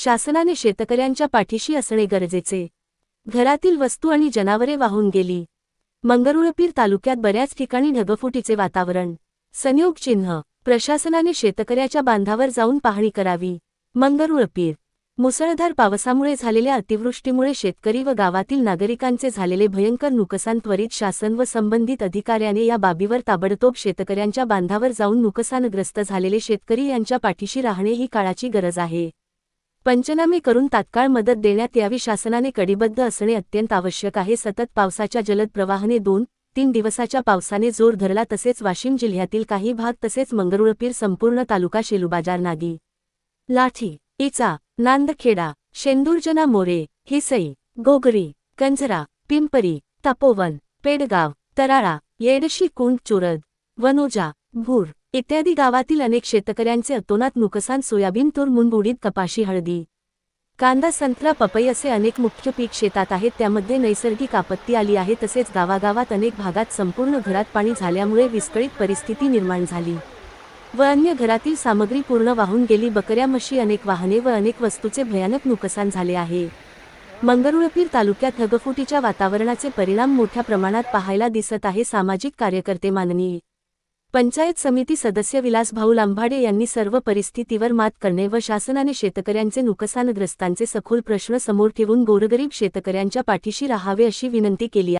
शासनाने शेतकऱ्यांच्या पाठीशी असणे गरजेचे. घरातील वस्तू आणि जनावरे वाहून गेली. मंगरुळपीर तालुक्यात बऱ्याच ठिकाणी ढगफुटीचे वातावरण. संयोग चिन्ह. प्रशासनाने शेतकऱ्याच्या बांधावर जाऊन पाहणी करावी. मंगरुळपीर. मुसळधार पावसामुळे झालेल्या अतिवृष्टीमुळे शेतकरी व गावातील नागरिकांचे झालेले भयंकर नुकसान त्वरित शासन व संबंधित अधिकाऱ्याने या बाबीवर ताबडतोब शेतकऱ्यांच्या बांधावर जाऊन नुकसानग्रस्त झालेले शेतकरी यांच्या पाठीशी राहणे ही काळाची गरज आहे. पंचनामे करून तात्काळ मदत देण्यात यावी शासनाने कडिबद्ध असणे अत्यंत आवश्यक आहे. सतत पावसाच्या जलद प्रवाहाने दोन तीन दिवसाच्या पावसाने जोर धरला तसेच वाशिम जिल्ह्यातील काही भाग तसेच मंगरुळपीर संपूर्ण तालुका शेलूबाजार नागी. लाठी इचा नांदखेडा शेंदूरजना मोरे हिसई गोगरी कंजरा पिंपरी तपोवन पेडगाव तराळा येडशी कुंड चुरद वनोजा भूर इत्यादी गावातील अनेक शेतकऱ्यांचे अतोनात नुकसान सोयाबीन तूर मुनबुडीत कपाशी हळदी कांदा संत्रा पपई असे अनेक मुख्य पीक शेतात आहेत. त्यामध्ये नैसर्गिक आपत्ती आली आहे तसेच गावागावात अनेक भागात संपूर्ण घरात पाणी झाल्यामुळे विस्कळीत परिस्थिती निर्माण झाली. व अन्य घरातील सामग्री पूर्ण वाहून गेली. बकऱ्या म्हशी अनेक वाहने व अनेक वस्तूचे भयानक नुकसान झाले आहे. मंगरुळपीर तालुक्यात ढगफुटीच्या वातावरणाचे परिणाम मोठ्या प्रमाणात पाहायला दिसत आहे. सामाजिक कार्यकर्ते माननीय पंचायत समिती सदस्य विलास भाऊ लांभाडे यांनी सर्व परिस्थितीवर मात करणे व शासनाने शेतकऱ्यांचे नुकसानग्रस्तांचे सखोल प्रश्न समोर ठेवून गोरगरीब शेतकऱ्यांच्या पाठीशी राहावे अशी विनंती केली